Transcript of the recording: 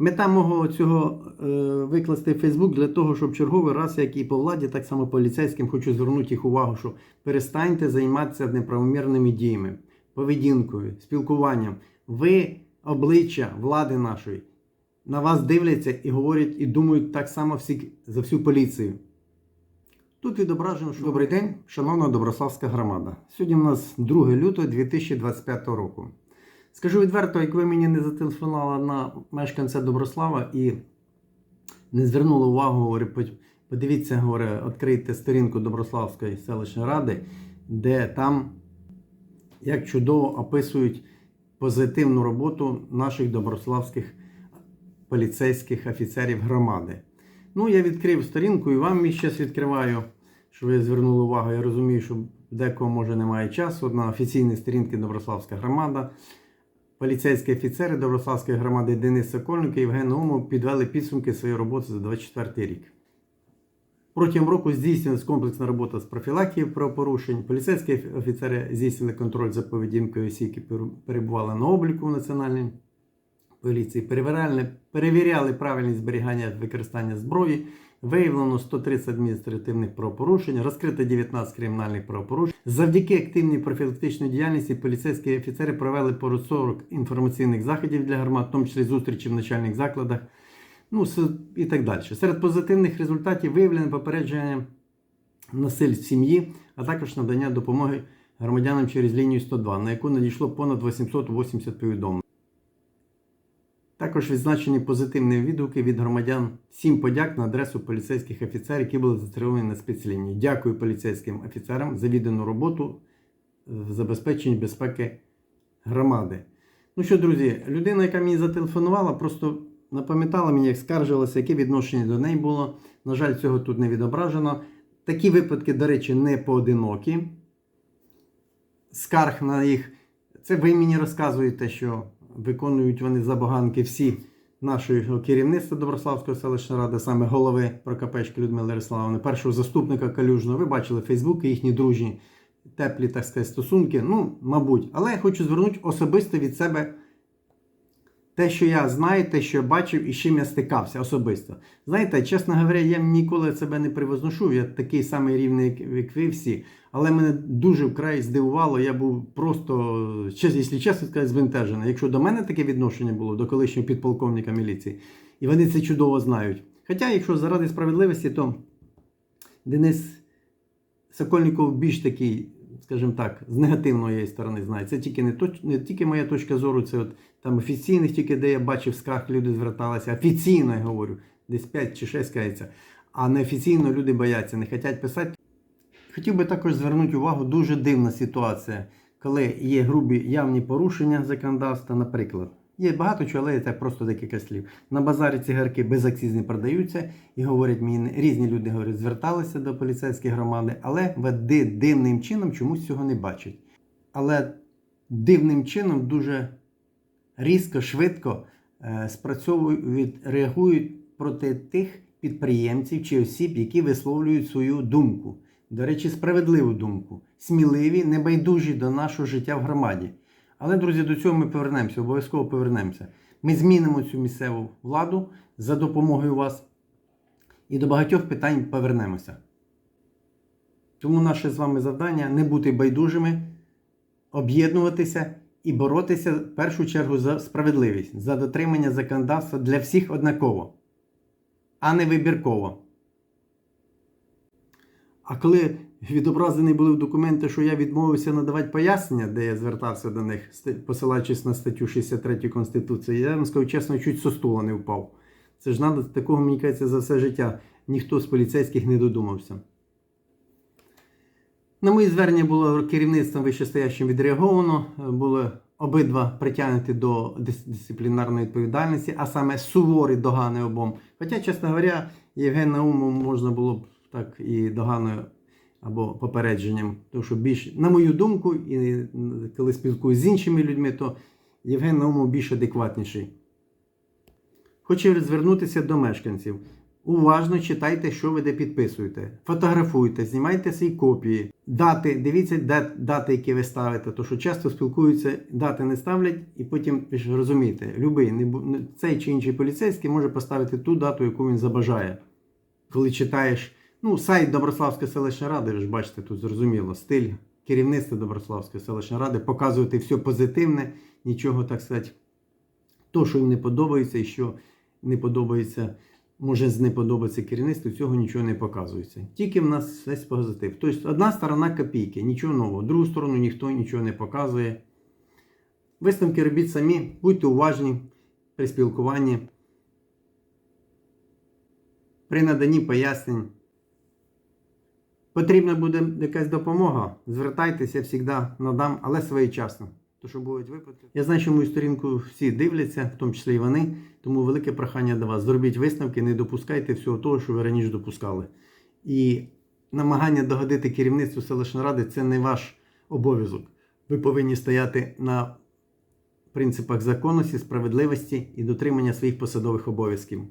Мета мого цього е, викласти в Фейсбук для того, щоб черговий раз, як і по владі, так само поліцейським, хочу звернути їх увагу, що перестаньте займатися неправомірними діями, поведінкою, спілкуванням. Ви обличчя влади нашої. На вас дивляться і говорять, і думають так само всі за всю поліцію. Тут відображено, що добрий день, шановна Доброславська громада. Сьогодні у нас 2 лютого 2025 року. Скажу відверто, як ви мені не зателефонували на мешканця Доброслава і не звернули увагу, говорю, подивіться, говорю, відкрийте сторінку Доброславської селищної ради, де там як чудово описують позитивну роботу наших доброславських поліцейських офіцерів громади. Ну, я відкрив сторінку і вам її зараз відкриваю, щоб ви звернули увагу. Я розумію, що декого може немає часу. На офіційній сторінці Доброславська громада. Поліцейські офіцери Доброславської громади Денис Сокольник і Євген Наумов підвели підсумки своєї роботи за 24 рік. Протягом року здійснилась комплексна робота з профілактики правопорушень. Поліцейські офіцери здійснили контроль за поведінкою осіб, які перебували на обліку в національній поліції, перевіряли, перевіряли правильність зберігання використання зброї, виявлено 130 адміністративних правопорушень, розкрито 19 кримінальних правопорушень. Завдяки активній профілактичній діяльності поліцейські офіцери провели понад 40 інформаційних заходів для громад, в тому числі зустрічі в начальних закладах, ну і так далі. Серед позитивних результатів виявлено попередження насильств сім'ї, а також надання допомоги громадянам через лінію 102, на яку надійшло понад 880 повідомлень. Також відзначені позитивні відгуки від громадян. Всім подяк на адресу поліцейських офіцерів, які були зареєстровані на спецлінії. Дякую поліцейським офіцерам за віддану роботу в забезпеченні безпеки громади. Ну що, друзі, людина, яка мені зателефонувала, просто напам'ятала мені, як скаржилася, яке відношення до неї було. На жаль, цього тут не відображено. Такі випадки, до речі, не поодинокі. Скарг на їх. Це ви мені розказуєте, що виконують вони забаганки всі нашого керівництва Доброславської селищної ради, саме голови Прокопечки Людмили Ярославовни, першого заступника Калюжного. Ви бачили Фейсбук, їхні дружні, теплі, так сказати, стосунки. Ну, мабуть. Але я хочу звернути особисто від себе те, що я знаю, те, що я бачив і з чим я стикався особисто. Знаєте, чесно говоря, я ніколи себе не превозношу, я такий самий рівний, як- ви всі. Але мене дуже вкрай здивувало, я був просто, якщо чесно сказати, збентежений. Якщо до мене таке відношення було, до колишнього підполковника міліції, і вони це чудово знають. Хоча, якщо заради справедливості, то Денис Сокольников більш такий, скажімо так, з негативної сторони знає. Це тільки не, точ, не тільки моя точка зору, це от там офіційних, тільки де я бачив скарг, люди зверталися. Офіційно я говорю, десь 5 чи 6 кається. А неофіційно люди бояться, не хочуть писати. Хотів би також звернути увагу, дуже дивна ситуація, коли є грубі явні порушення законодавства, наприклад. Є багато чого, але це просто декілька слів. На базарі цигарки безакцизні продаються і говорять мені, різні люди говорять, зверталися до поліцейської громади, але веди дивним чином чомусь цього не бачать. Але дивним чином дуже різко, швидко е, спрацьовують, реагують проти тих підприємців чи осіб, які висловлюють свою думку. До речі, справедливу думку, сміливі, небайдужі до нашого життя в громаді. Але, друзі, до цього ми повернемося, обов'язково повернемося. Ми змінимо цю місцеву владу за допомогою вас і до багатьох питань повернемося. Тому наше з вами завдання не бути байдужими, об'єднуватися і боротися в першу чергу за справедливість, за дотримання законодавства для всіх однаково, а не вибірково. А коли відображені були в документи, що я відмовився надавати пояснення, де я звертався до них, посилаючись на статтю 63 Конституції, я вам скажу чесно, чуть со стула не впав. Це ж надо, такого, мені кажеться, за все життя ніхто з поліцейських не додумався. На мої звернення було керівництвом вищестоящим відреаговано, було обидва притягнуті до дис- дисциплінарної відповідальності, а саме суворі догани обом. Хоча, чесно говоря, Євген Наумов можна було б так і доганою або попередженням. Тому що більш, на мою думку, і коли спілкуюся з іншими людьми, то Євген Наумов більш адекватніший. Хочу звернутися до мешканців. Уважно читайте, що ви де підписуєте. Фотографуйте, знімайте свої копії, дати, дивіться дати, які ви ставите. То що часто спілкуються, дати не ставлять, і потім ви ж розумієте, любий цей чи інший поліцейський може поставити ту дату, яку він забажає. Коли читаєш, ну, сайт Доброславської селищної ради, ви ж бачите, тут зрозуміло, стиль керівництва Доброславської селищної ради, показувати все позитивне, нічого, так сказати, то, що їм не подобається і що не подобається, може не подобається керівництву, цього нічого не показується. Тільки в нас весь позитив. Тобто одна сторона копійки, нічого нового, другу сторону ніхто нічого не показує. Висновки робіть самі, будьте уважні при спілкуванні, при наданні пояснень. Потрібна буде якась допомога, звертайтеся завжди надам, але своєчасно. То, що будуть випадки. Я знаю, що мою сторінку всі дивляться, в тому числі і вони. Тому велике прохання до вас. Зробіть висновки, не допускайте всього того, що ви раніше допускали. І намагання догодити керівництву селищної ради це не ваш обов'язок. Ви повинні стояти на принципах законності, справедливості і дотримання своїх посадових обов'язків.